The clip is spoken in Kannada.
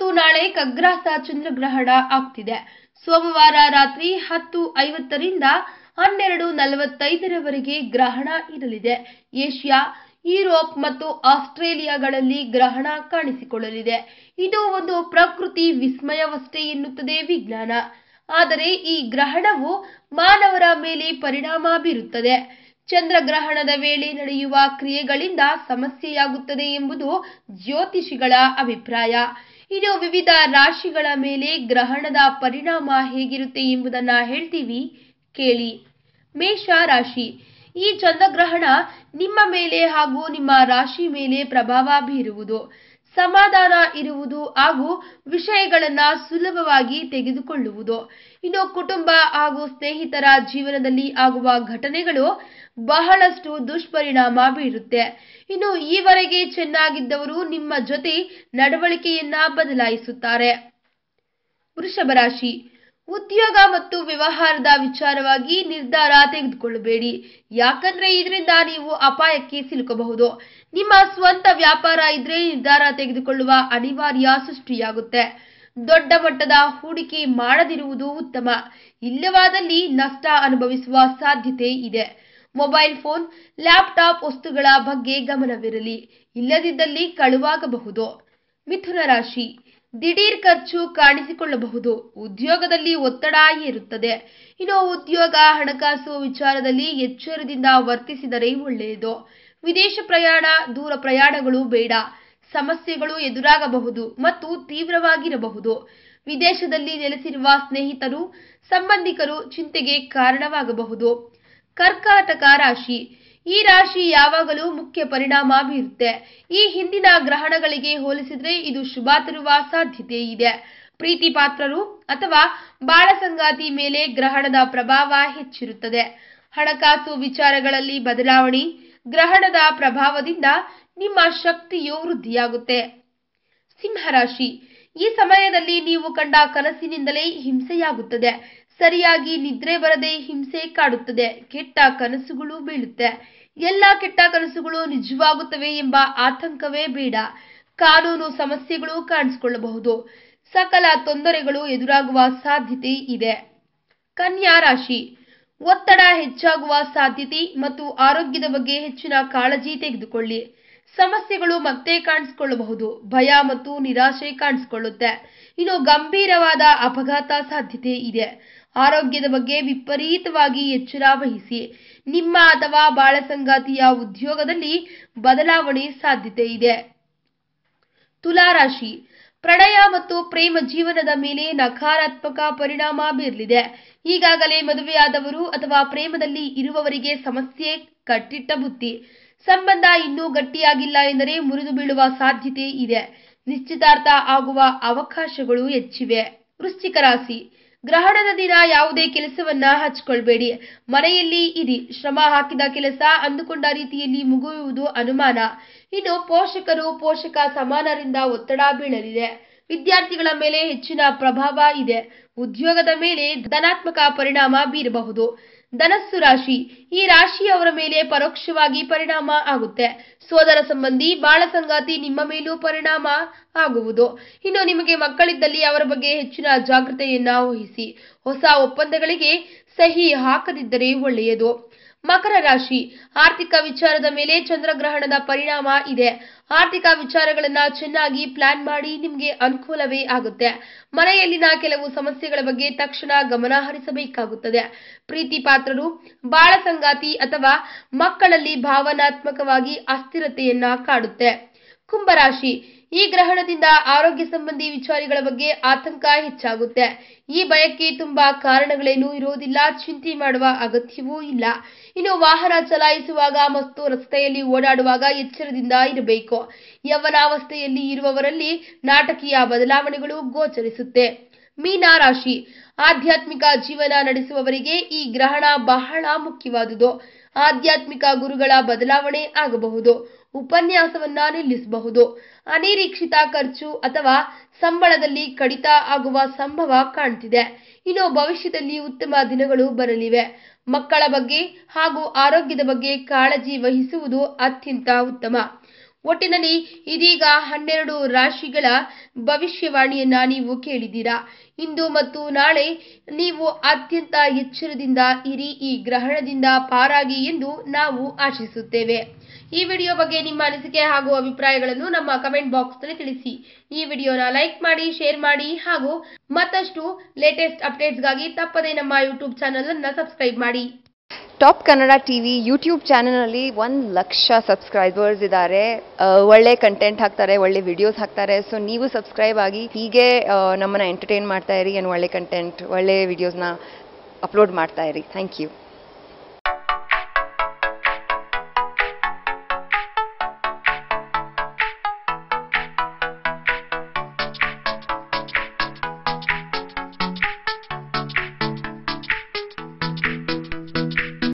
ಮತ್ತು ನಾಳೆ ಖಗ್ರಾಸ ಚಂದ್ರಗ್ರಹಣ ಆಗ್ತಿದೆ. ಸೋಮವಾರ ರಾತ್ರಿ ಹತ್ತು ಐವತ್ತರಿಂದ ಹನ್ನೆರಡು ನಲವತ್ತೈದರವರೆಗೆ ಗ್ರಹಣ ಇರಲಿದೆ. ಏಷ್ಯಾ, ಯುರೋಪ್ ಮತ್ತು ಆಸ್ಟ್ರೇಲಿಯಾಗಳಲ್ಲಿ ಗ್ರಹಣ ಕಾಣಿಸಿಕೊಳ್ಳಲಿದೆ. ಇದು ಒಂದು ಪ್ರಕೃತಿ ವಿಸ್ಮಯವಷ್ಟೇ ಎನ್ನುತ್ತದೆ ವಿಜ್ಞಾನ. ಆದರೆ ಈ ಗ್ರಹಣವು ಮಾನವರ ಮೇಲೆ ಪರಿಣಾಮ ಬೀರುತ್ತದೆ. ಚಂದ್ರಗ್ರಹಣದ ವೇಳೆ ನಡೆಯುವ ಕ್ರಿಯೆಗಳಿಂದ ಸಮಸ್ಯೆಯಾಗುತ್ತದೆ ಎಂಬುದು ಜ್ಯೋತಿಷಿಗಳ ಅಭಿಪ್ರಾಯ. ಇನ್ನು ವಿವಿಧ ರಾಶಿಗಳ ಮೇಲೆ ಗ್ರಹಣದ ಪರಿಣಾಮ ಹೇಗಿರುತ್ತೆ ಎಂಬುದನ್ನ ಹೇಳ್ತೀವಿ ಕೇಳಿ. ಮೇಷ ರಾಶಿ. ಈ ಚಂದ್ರಗ್ರಹಣ ನಿಮ್ಮ ಮೇಲೆ ಹಾಗೂ ನಿಮ್ಮ ರಾಶಿ ಮೇಲೆ ಪ್ರಭಾವ ಬೀರುವುದು. ಸಮಾಧಾನ ಇರುವುದು ಹಾಗೂ ವಿಷಯಗಳನ್ನ ಸುಲಭವಾಗಿ ತೆಗೆದುಕೊಳ್ಳುವುದು. ಇನ್ನು ಕುಟುಂಬ ಹಾಗೂ ಸ್ನೇಹಿತರ ಜೀವನದಲ್ಲಿ ಆಗುವ ಘಟನೆಗಳು ಬಹಳಷ್ಟು ದುಷ್ಪರಿಣಾಮ ಬೀರುತ್ತೆ. ಇನ್ನು ಈವರೆಗೆ ಚೆನ್ನಾಗಿದ್ದವರು ನಿಮ್ಮ ಜೊತೆ ನಡವಳಿಕೆಯನ್ನ ಬದಲಾಯಿಸುತ್ತಾರೆ. ವೃಷಭ ರಾಶಿ. ಉದ್ಯೋಗ ಮತ್ತು ವ್ಯವಹಾರದ ವಿಚಾರವಾಗಿ ನಿರ್ಧಾರ ತೆಗೆದುಕೊಳ್ಳಬೇಡಿ. ಯಾಕಂದ್ರೆ ಇದರಿಂದ ನೀವು ಅಪಾಯಕ್ಕೆ ಸಿಲುಕಬಹುದು. ನಿಮ್ಮ ಸ್ವಂತ ವ್ಯಾಪಾರ ಇದ್ರೆ ನಿರ್ಧಾರ ತೆಗೆದುಕೊಳ್ಳುವ ಅನಿವಾರ್ಯ ಸೃಷ್ಟಿಯಾಗುತ್ತೆ. ದೊಡ್ಡ ಮಟ್ಟದ ಹೂಡಿಕೆ ಮಾಡದಿರುವುದು ಉತ್ತಮ. ಇಲ್ಲವಾದಲ್ಲಿ ನಷ್ಟ ಅನುಭವಿಸುವ ಸಾಧ್ಯತೆ ಇದೆ. ಮೊಬೈಲ್ ಫೋನ್, ಲ್ಯಾಪ್ಟಾಪ್ ವಸ್ತುಗಳ ಬಗ್ಗೆ ಗಮನವಿರಲಿ. ಇಲ್ಲದಿದ್ದಲ್ಲಿ ಕಳುವಾಗಬಹುದು. ಮಿಥುನ ರಾಶಿ. ದಿಢೀರ್ ಖರ್ಚು ಕಾಣಿಸಿಕೊಳ್ಳಬಹುದು. ಉದ್ಯೋಗದಲ್ಲಿ ಒತ್ತಡ ಏರುತ್ತದೆ. ಇನ್ನು ಉದ್ಯೋಗ ಹಣಕಾಸು ವಿಚಾರದಲ್ಲಿ ಎಚ್ಚರದಿಂದ ವರ್ತಿಸಿದರೆ ಒಳ್ಳೆಯದು. ವಿದೇಶ ಪ್ರಯಾಣ, ದೂರ ಪ್ರಯಾಣಗಳು ಬೇಡ. ಸಮಸ್ಯೆಗಳು ಎದುರಾಗಬಹುದು ಮತ್ತು ತೀವ್ರವಾಗಿರಬಹುದು. ವಿದೇಶದಲ್ಲಿ ನೆಲೆಸಿರುವ ಸ್ನೇಹಿತರು, ಸಂಬಂಧಿಕರು ಚಿಂತೆಗೆ ಕಾರಣವಾಗಬಹುದು. ಕರ್ಕಾಟಕ ರಾಶಿ. ಈ ರಾಶಿ ಯಾವಾಗಲೂ ಮುಖ್ಯ ಪರಿಣಾಮ ಬೀರುತ್ತೆ. ಈ ಹಿಂದಿನ ಗ್ರಹಣಗಳಿಗೆ ಹೋಲಿಸಿದ್ರೆ ಇದು ಶುಭ ತರುವ ಸಾಧ್ಯತೆ ಇದೆ. ಪ್ರೀತಿ ಪಾತ್ರರು ಅಥವಾ ಬಾಳ ಸಂಗಾತಿ ಮೇಲೆ ಗ್ರಹಣದ ಪ್ರಭಾವ ಹೆಚ್ಚಿರುತ್ತದೆ. ಹಣಕಾಸು ವಿಚಾರಗಳಲ್ಲಿ ಬದಲಾವಣೆ, ಗ್ರಹಣದ ಪ್ರಭಾವದಿಂದ ನಿಮ್ಮ ಶಕ್ತಿಯು ವೃದ್ಧಿಯಾಗುತ್ತೆ. ಸಿಂಹರಾಶಿ ಈ ಸಮಯದಲ್ಲಿ ನೀವು ಕಂಡ ಕನಸಿನಿಂದಲೇ ಹಿಂಸೆಯಾಗುತ್ತದೆ. ಸರಿಯಾಗಿ ನಿದ್ರೆ ಬರದೆ ಹಿಂಸೆ ಕಾಡುತ್ತದೆ. ಕೆಟ್ಟ ಕನಸುಗಳು ಬೀಳುತ್ತೆ. ಎಲ್ಲ ಕೆಟ್ಟ ಕನಸುಗಳು ನಿಜವಾಗುತ್ತವೆ ಎಂಬ ಆತಂಕವೇ ಬೇಡ. ಕಾನೂನು ಸಮಸ್ಯೆಗಳು ಕಾಣಿಸಿಕೊಳ್ಳಬಹುದು. ಸಕಲ ತೊಂದರೆಗಳು ಎದುರಾಗುವ ಸಾಧ್ಯತೆ ಇದೆ. ಕನ್ಯಾ ರಾಶಿ. ಒತ್ತಡ ಹೆಚ್ಚಾಗುವ ಸಾಧ್ಯತೆ ಮತ್ತು ಆರೋಗ್ಯದ ಬಗ್ಗೆ ಹೆಚ್ಚಿನ ಕಾಳಜಿ ತೆಗೆದುಕೊಳ್ಳಿ. ಸಮಸ್ಯೆಗಳು ಮತ್ತೆ ಕಾಣಿಸಿಕೊಳ್ಳಬಹುದು, ಭಯ ಮತ್ತು ನಿರಾಶೆ ಕಾಣಿಸಿಕೊಳ್ಳುತ್ತೆ. ಇನ್ನು ಗಂಭೀರವಾದ ಅಪಘಾತ ಸಾಧ್ಯತೆ ಇದೆ. ಆರೋಗ್ಯದ ಬಗ್ಗೆ ವಿಪರೀತವಾಗಿ ಎಚ್ಚರ ವಹಿಸಿ, ನಿಮ್ಮ ಅಥವಾ ಬಾಳ ಸಂಗಾತಿಯ ಉದ್ಯೋಗದಲ್ಲಿ ಬದಲಾವಣೆ ಸಾಧ್ಯತೆ ಇದೆ. ತುಲಾರಾಶಿ ಪ್ರಣಯ ಮತ್ತು ಪ್ರೇಮ ಜೀವನದ ಮೇಲೆ ನಕಾರಾತ್ಮಕ ಪರಿಣಾಮ ಬೀರಲಿದೆ. ಈಗಾಗಲೇ ಮದುವೆಯಾದವರು ಅಥವಾ ಪ್ರೇಮದಲ್ಲಿ ಇರುವವರಿಗೆ ಸಮಸ್ಯೆ ಕಟ್ಟಿಟ್ಟ ಬುತ್ತಿ. ಸಂಬಂಧ ಇನ್ನೂ ಗಟ್ಟಿಯಾಗಿಲ್ಲ ಎಂದರೆ ಮುರಿದು ಬೀಳುವ ಸಾಧ್ಯತೆ ಇದೆ. ನಿಶ್ಚಿತಾರ್ಥ ಆಗುವ ಅವಕಾಶಗಳು ಹೆಚ್ಚಿವೆ. ವೃಶ್ಚಿಕ ರಾಶಿ. ಗ್ರಹಣದ ದಿನ ಯಾವುದೇ ಕೆಲಸವನ್ನ ಹಚ್ಕೊಳ್ಬೇಡಿ. ಮನೆಯಲ್ಲಿ ಇರಿ. ಶ್ರಮ ಹಾಕಿದ ಕೆಲಸ ಅಂದುಕೊಂಡ ರೀತಿಯಲ್ಲಿ ಮುಗಿಯುವುದು ಅನುಮಾನ. ಇನ್ನು ಪೋಷಕರು ಪೋಷಕ ಸಮಾನರಿಂದ ಒತ್ತಡ ಬೀಳಲಿದೆ. ವಿದ್ಯಾರ್ಥಿಗಳ ಮೇಲೆ ಹೆಚ್ಚಿನ ಪ್ರಭಾವ ಇದೆ. ಉದ್ಯೋಗದ ಮೇಲೆ ಧನಾತ್ಮಕ ಪರಿಣಾಮ ಬೀರಬಹುದು. ಧನಸ್ಸು ರಾಶಿ. ಈ ರಾಶಿಯವರ ಮೇಲೆ ಪರೋಕ್ಷವಾಗಿ ಪರಿಣಾಮ ಆಗುತ್ತೆ. ಸೋದರ ಸಂಬಂಧಿ, ಬಾಳ ಸಂಗಾತಿ ನಿಮ್ಮ ಮೇಲೂ ಪರಿಣಾಮ ಆಗುವುದು. ಇನ್ನು ನಿಮಗೆ ಮಕ್ಕಳಿದ್ದಲ್ಲಿ ಅವರ ಬಗ್ಗೆ ಹೆಚ್ಚಿನ ಜಾಗೃತೆಯನ್ನ ವಹಿಸಿ. ಹೊಸ ಒಪ್ಪಂದಗಳಿಗೆ ಸಹಿ ಹಾಕದಿದ್ದರೆ ಒಳ್ಳೆಯದು. ಮಕರ ರಾಶಿ. ಆರ್ಥಿಕ ವಿಚಾರದ ಮೇಲೆ ಚಂದ್ರಗ್ರಹಣದ ಪರಿಣಾಮ ಇದೆ. ಆರ್ಥಿಕ ವಿಚಾರಗಳನ್ನ ಚೆನ್ನಾಗಿ ಪ್ಲಾನ್ ಮಾಡಿ ನಿಮಗೆ ಅನುಕೂಲವೇ ಆಗುತ್ತೆ. ಮನೆಯಲ್ಲಿನ ಕೆಲವು ಸಮಸ್ಯೆಗಳ ಬಗ್ಗೆ ತಕ್ಷಣ ಗಮನ ಹರಿಸಬೇಕಾಗುತ್ತದೆ. ಪ್ರೀತಿ ಪಾತ್ರರು, ಬಾಳ ಸಂಗಾತಿ ಅಥವಾ ಮಕ್ಕಳಲ್ಲಿ ಭಾವನಾತ್ಮಕವಾಗಿ ಅಸ್ಥಿರತೆಯನ್ನ ಕಾಡುತ್ತೆ. ಕುಂಭರಾಶಿ ಈ ಗ್ರಹಣದಿಂದ ಆರೋಗ್ಯ ಸಂಬಂಧಿ ವಿಚಾರಗಳ ಬಗ್ಗೆ ಆತಂಕ ಹೆಚ್ಚಾಗುತ್ತೆ. ಈ ಭಯಕ್ಕೆ ತುಂಬಾ ಕಾರಣಗಳೇನೂ ಇರೋದಿಲ್ಲ ಚಿಂತೆ ಮಾಡುವ ಅಗತ್ಯವೂ ಇಲ್ಲ. ಇನ್ನು ವಾಹನ ಚಲಾಯಿಸುವಾಗ ಮತ್ತು ರಸ್ತೆಯಲ್ಲಿ ಓಡಾಡುವಾಗ ಎಚ್ಚರದಿಂದ ಇರಬೇಕು. ಯವನಾವಸ್ಥೆಯಲ್ಲಿ ಇರುವವರಲ್ಲಿ ನಾಟಕೀಯ ಬದಲಾವಣೆಗಳು ಗೋಚರಿಸುತ್ತೆ. ಮೀನಾ ರಾಶಿ. ಆಧ್ಯಾತ್ಮಿಕ ಜೀವನ ನಡೆಸುವವರಿಗೆ ಈ ಗ್ರಹಣ ಬಹಳ ಮುಖ್ಯವಾದುದು. ಆಧ್ಯಾತ್ಮಿಕ ಗುರುಗಳ ಬದಲಾವಣೆ ಆಗಬಹುದು. ಉಪನ್ಯಾಸವನ್ನ ನಿಲ್ಲಿಸಬಹುದು. ಅನಿರೀಕ್ಷಿತ ಖರ್ಚು ಅಥವಾ ಸಂಬಳದಲ್ಲಿ ಕಡಿತ ಆಗುವ ಸಂಭವ ಕಾಣ್ತಿದೆ. ಇನ್ನು ಭವಿಷ್ಯದಲ್ಲಿ ಉತ್ತಮ ದಿನಗಳು ಬರಲಿವೆ. ಮಕ್ಕಳ ಬಗ್ಗೆ ಹಾಗೂ ಆರೋಗ್ಯದ ಬಗ್ಗೆ ಕಾಳಜಿ ವಹಿಸುವುದು ಅತ್ಯಂತ ಉತ್ತಮ. ಒಟ್ಟಿನಲ್ಲಿ ಇದೀಗ ಹನ್ನೆರಡು ರಾಶಿಗಳ ಭವಿಷ್ಯವಾಣಿಯನ್ನ ನೀವು ಕೇಳಿದ್ದೀರಾ. ಇಂದು ಮತ್ತು ನಾಳೆ ನೀವು ಅತ್ಯಂತ ಎಚ್ಚರದಿಂದ ಇರಿ, ಈ ಗ್ರಹಣದಿಂದ ಪಾರಾಗಿ ಎಂದು ನಾವು ಆಶಿಸುತ್ತೇವೆ. ಈ ವಿಡಿಯೋ ಬಗ್ಗೆ ನಿಮ್ಮ ಅನಿಸಿಕೆ ಹಾಗೂ ಅಭಿಪ್ರಾಯಗಳನ್ನು ನಮ್ಮ ಕಮೆಂಟ್ ಬಾಕ್ಸ್ನಲ್ಲಿ ತಿಳಿಸಿ. ಈ ವಿಡಿಯೋನ ಲೈಕ್ ಮಾಡಿ, ಶೇರ್ ಮಾಡಿ ಹಾಗೂ ಮತ್ತಷ್ಟು ಲೇಟೆಸ್ಟ್ ಅಪ್ಡೇಟ್ಸ್ಗಾಗಿ ತಪ್ಪದೇ ನಮ್ಮ ಯೂಟ್ಯೂಬ್ ಚಾನಲ್ ಅನ್ನ ಸಬ್ಸ್ಕ್ರೈಬ್ ಮಾಡಿ. ಟಾಪ್ ಕನ್ನಡ ಟಿವಿ ಯೂಟ್ಯೂಬ್ ಚಾನಲ್ನಲ್ಲಿ ಒಂದು ಲಕ್ಷ ಸಬ್ಸ್ಕ್ರೈಬರ್ಸ್ ಇದ್ದಾರೆ. ಒಳ್ಳೆ ಕಂಟೆಂಟ್ ಹಾಕ್ತಾರೆ, ಒಳ್ಳೆ ವಿಡಿಯೋಸ್ ಹಾಕ್ತಾರೆ. ಸೊ, ನೀವು ಸಬ್ಸ್ಕ್ರೈಬ್ ಆಗಿ ಹೀಗೆ ನಮ್ಮನ್ನು ನಮ್ಮನ್ನ ಎಂಟರ್ಟೈನ್ ಮಾಡ್ತಾ ಇರಿ ಏನು ಒಳ್ಳೆ ಕಂಟೆಂಟ್, ಒಳ್ಳೆ ವಿಡಿಯೋಸ್ನ ಅಪ್ಲೋಡ್ ಮಾಡ್ತಾ ಇರಿ. Thank you.